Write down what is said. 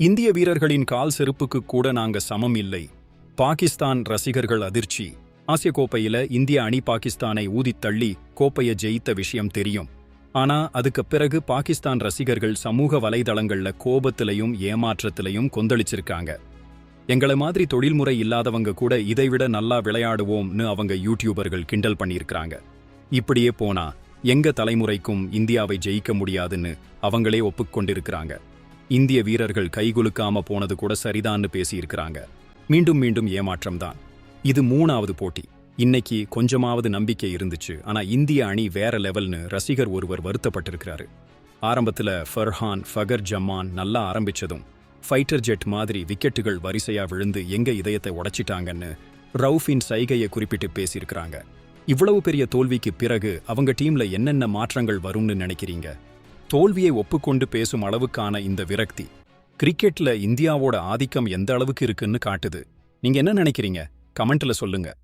இந்திய வீரர்களின் கால் செருப்புக்கு கூட நாங்க சமம் இல்லை. பாகிஸ்தான் ரசிகர்கள் அதிர்ச்சி. ஆசிய கோப்பையில இந்திய அணி பாகிஸ்தானை ஊதித்தள்ளி கோப்பைய ஜெயித்த விஷயம் தெரியும். ஆனா அதுக்கு பிறகு பாகிஸ்தான் ரசிகர்கள் சமூக வலைதளங்கள்ல கோபத்திலையும் ஏமாற்றத்திலையும் கொந்தளிச்சிருக்காங்க. எங்கள மாதிரி தொழில்முறை இல்லாதவங்க கூட இதைவிட நல்லா விளையாடுவோம்னு அவங்க யூடியூபர்கள் கிண்டல் பண்ணியிருக்கிறாங்க. இப்படியே போனா எங்க தலைமுறைக்கும் இந்தியாவை ஜெயிக்க முடியாதுன்னு அவங்களே ஒப்புக்கொண்டிருக்கிறாங்க. இந்திய வீரர்கள் கைகுலுக்காம போனது கூட சரிதான்னு பேசியிருக்கிறாங்க. மீண்டும் மீண்டும் ஏமாற்றம் தான் இது மூணாவது போட்டி. இன்னைக்கு கொஞ்சமாவது நம்பிக்கை இருந்துச்சு. ஆனா இந்திய அணி வேற லெவல்னு ரசிகர் ஒருவர் வருத்தப்பட்டிருக்கிறாரு. ஆரம்பத்துல ஃபர்ஹான் ஃபகர் ஜம்மான் நல்லா ஆரம்பிச்சதும் ஃபைட்டர் ஜெட் மாதிரி விக்கெட்டுகள் வரிசையா விழுந்து எங்க இதயத்தை உடைச்சிட்டாங்கன்னு ரவுஃபின் சைகையை குறிப்பிட்டு பேசியிருக்கிறாங்க. இவ்வளவு பெரிய தோல்விக்கு பிறகு அவங்க டீம்ல என்னென்ன மாற்றங்கள் வரும்னு நினைக்கிறீங்க? தோல்வியை ஒப்புக்கொண்டு பேசும் அளவுக்கான இந்த விரக்தி கிரிக்கெட்ல இந்தியாவோட ஆதிக்கம் எந்த அளவுக்கு இருக்குன்னு காட்டுது. நீங்க என்ன நினைக்கிறீங்க? கமெண்ட்ல சொல்லுங்க.